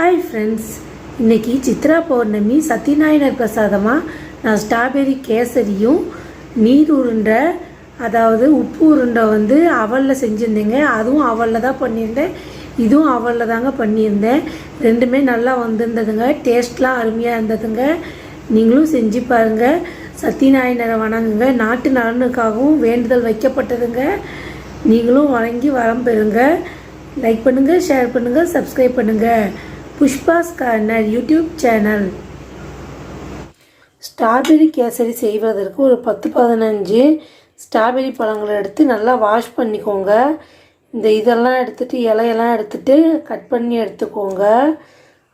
Hi friends இன்னைக்கு சித்ரா பௌர்ணமி சத்யநாராயணர் பிரசாதமாக நான் ஸ்ட்ராபெரி கேசரியும் நீர் உருண்டை அதாவது உப்பு உருண்டை வந்து அவலில் செஞ்சுருந்தேங்க. அதுவும் அவலில் தான் பண்ணியிருந்தேன். இதுவும் அவலில் தாங்க பண்ணியிருந்தேன். ரெண்டுமே நல்லா வந்திருந்ததுங்க. டேஸ்ட்லாம் அருமையாக இருந்ததுங்க. நீங்களும் செஞ்சு பாருங்கள் சத்யநாராயணரை வணங்குங்க. நாட்டு நலனுக்காகவும் வேண்டுதல் வைக்கப்பட்டதுங்க. நீங்களும் வணங்கி வரம் பெறுங்க. லைக் பண்ணுங்கள் ஷேர் பண்ணுங்கள் சப்ஸ்கிரைப் பண்ணுங்கள் Pushpa's corner YouTube channel. Strawberry kesari செய்வதற்கு ஒரு பத்து பதினஞ்சு ஸ்ட்ராபெரி பழங்களை எடுத்து நல்லா வாஷ் பண்ணிக்கோங்க. இந்த இதெல்லாம் எடுத்துகிட்டு இலையெல்லாம் எடுத்துட்டு கட் பண்ணி எடுத்துக்கோங்க.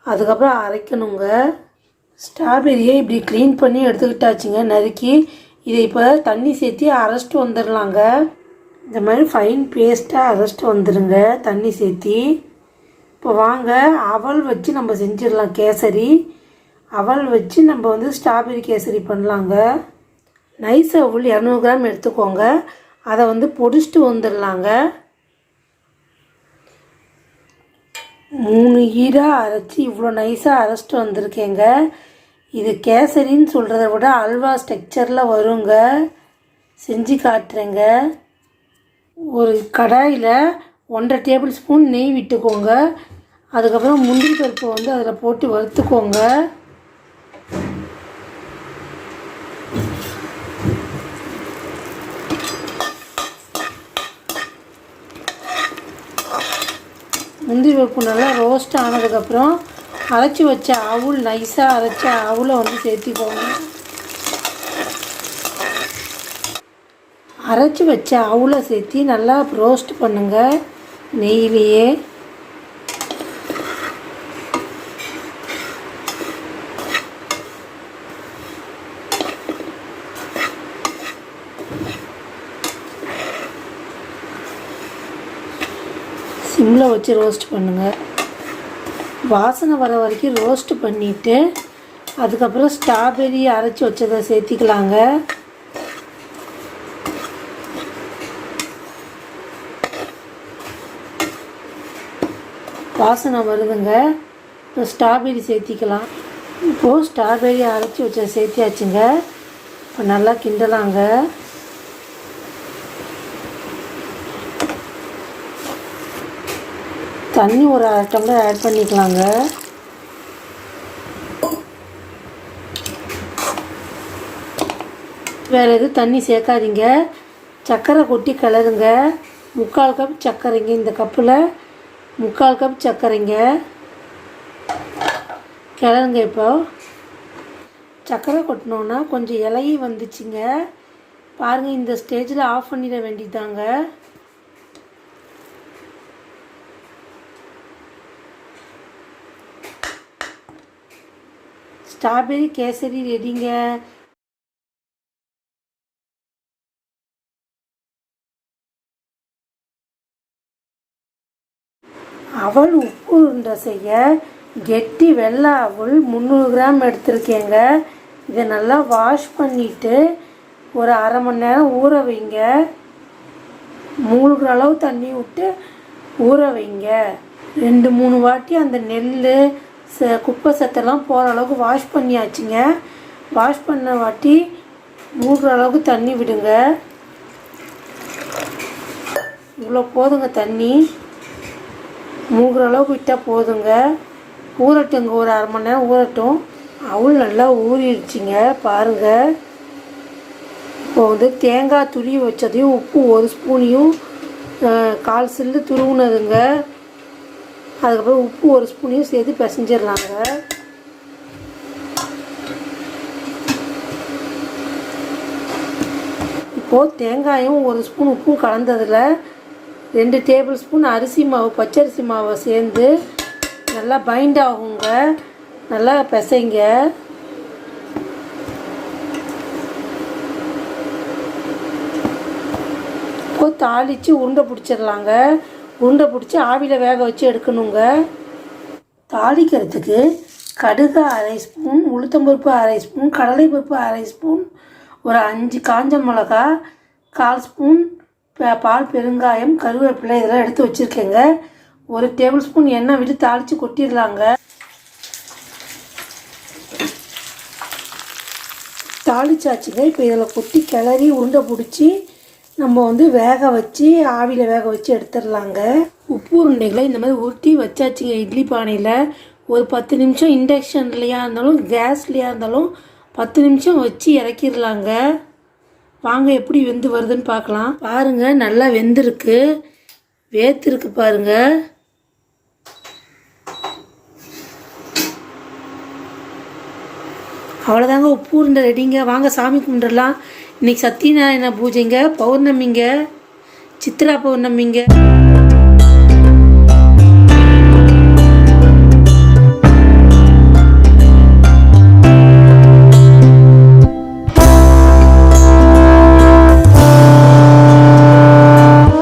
அதுக்கப்புறம் அரைக்கணுங்க. ஸ்ட்ராபெரியை இப்படி க்ளீன் பண்ணி எடுத்துக்கிட்டாச்சுங்க நறுக்கி. இதை இப்போ தண்ணி சேர்த்து அரைச்சிட்டு வந்துடலாங்க இந்த மாதிரி ஃபைன் பேஸ்ட்டாக அரைச்சிட்டு வந்துடுங்க தண்ணி சேர்த்தி. இப்போ வாங்க அவல் வச்சு நம்ம செஞ்சிடலாம் கேசரி. அவல் வச்சு நம்ம வந்து ஸ்ட்ராபெரி கேசரி பண்ணலாங்க. நைஸ் அவல் இரநூறு கிராம் எடுத்துக்கோங்க. அதை வந்து பொடிச்சிட்டு வந்துடலாங்க. மூணு ஈராக அரைச்சி இவ்வளோ நைஸாக அரைச்சிட்டு வந்திருக்கேங்க. இது கேசரின்னு சொல்கிறத விட அல்வா ஸ்ட்ரக்சரில் வருங்க. செஞ்சு காட்டுறேங்க. ஒரு கடாயில் ஒன்றரை டேபிள் ஸ்பூன் நெய் விட்டுக்கோங்க. அதுக்கப்புறம் முந்திரி பருப்பை வந்து அதில் போட்டு வறுத்துக்கோங்க. முந்திரி பருப்பு நல்லா ரோஸ்ட் ஆனதுக்கப்புறம் அரைச்சி வச்ச அவுள் நைஸாக அரைச்ச அவுளை வந்து சேர்த்திக்கோங்க. அரைச்சி வச்ச அவுளை சேர்த்தி நல்லா ரோஸ்ட் பண்ணுங்க. நெய்லேயே சிம்மில் வச்சு ரோஸ்ட் பண்ணுங்கள் வாசனை வர வரைக்கும் ரோஸ்ட் பண்ணிவிட்டு அதுக்கப்புறம் ஸ்ட்ராபெரி அரைச்சி வச்சதை சேர்த்திக்கலாங்க. வாசனை வருதுங்க. இப்போ ஸ்ட்ராபெரி சேர்த்திக்கலாம். இப்போது ஸ்ட்ராபெரி அரைச்சி வச்ச சேர்த்தியாச்சுங்க. இப்போ நல்லா கிண்டலாங்க. தண்ணி ஒரு அரை டம்ளர் ஆட் பண்ணிக்கலாங்க. வேறு எதுவும் தண்ணி சேர்க்காதீங்க. சர்க்கரை கொட்டி கிளறுங்க. முக்கால் கப் சர்க்கரைங்க இந்த கப்பில் முக்கால் கப் சர்க்கரைங்க கிளறுங்க இப்போ. சர்க்கரை கொட்டினோன்னா கொஞ்சம் இலையும் வந்துச்சுங்க. பாருங்கள் இந்த ஸ்டேஜில் ஆஃப் பண்ணிட வேண்டியதாங்க ஸ்ட்ராபெரி கேசரி ரெடிங்க. அவள் உப்பு உருண்டை செய்ய கெட்டி வெள்ளை அவள் முந்நூறு கிராம் எடுத்திருக்கேங்க. இதை நல்லா வாஷ் பண்ணிவிட்டு ஒரு அரை மணி நேரம் ஊற வைங்க. மூழ்கிற அளவு தண்ணி விட்டு ஊற வைங்க. ரெண்டு மூணு வாட்டி அந்த நெல் ச குப்பை சத்தெல்லாம் போகிற அளவுக்கு வாஷ் பண்ணியாச்சுங்க. வாஷ் பண்ண வாட்டி மூடுற அளவுக்கு தண்ணி விடுங்க. இவ்வளோ போதுங்க தண்ணி. மூடுற அளவுக்கு விட்டால் போதுங்க. ஊறட்டுங்க ஒரு அரை மணி நேரம் ஊறட்டும். அவள் நல்லா ஊறிடுச்சிங்க பாருங்கள் இப்போ வந்து தேங்காய் துருவி வச்சதையும் உப்பு ஒரு ஸ்பூனையும் கால் சில்லு துருவுனதுங்க. அதுக்கப்புறம் உப்பு ஒரு ஸ்பூனையும் சேர்த்து பிசைஞ்சிடலாங்க. இப்போது தேங்காயும் ஒரு ஸ்பூன் உப்பும் கலந்ததில் ரெண்டு டேபிள் ஸ்பூன் அரிசி மாவு பச்சரிசி மாவை சேர்ந்து நல்லா பைண்ட் ஆகுங்க. நல்லா பிசைங்க. இப்போது தாளித்து உருண்டை பிடிச்சிடலாங்க. உருண்டை பிடிச்சி ஆவியில் வேக வச்சு எடுக்கணுங்க. தாளிக்கிறதுக்கு கடுகு அரை ஸ்பூன் உளுத்தம்பருப்பு அரை ஸ்பூன் கடலை பருப்பு அரை ஸ்பூன் ஒரு அஞ்சு காஞ்ச மிளகா கால் ஸ்பூன் பால் பெருங்காயம் கருவேப்பிலை இதெல்லாம் எடுத்து வச்சுருக்கேங்க. ஒரு டேபிள் ஸ்பூன் எண்ணெய் விட்டு தாளித்து கொட்டிடலாங்க. தாளிச்சாச்சுங்க. இப்போ இதில் கொட்டி கிளறி உருண்டை பிடிச்சி நம்ம வந்து வேக வச்சு ஆவியில் வேக வச்சு எடுத்துடலாங்க. உப்பு உருண்டைகளை இந்த மாதிரி உருட்டி வச்சாச்சுங்க இட்லி பானையில். ஒரு பத்து நிமிஷம் இண்டக்ஷன்லையாக இருந்தாலும் கேஸ்லையா இருந்தாலும் பத்து நிமிஷம் வச்சு இறக்கிடலாங்க. வாங்க எப்படி வெந்து வருதுன்னு பார்க்கலாம். பாருங்க நல்லா வெந்திருக்கு. வேத்திருக்கு பாருங்க. அவ்வளோதாங்க உப்பு உருண்டை ரெடிங்க வாங்க சாமி கும்பிட்றலாம் இன்னைக்கு சத்யநாராயண பூஜைங்க பௌர்ணமிங்க சித்ரா பௌர்ணமிங்க.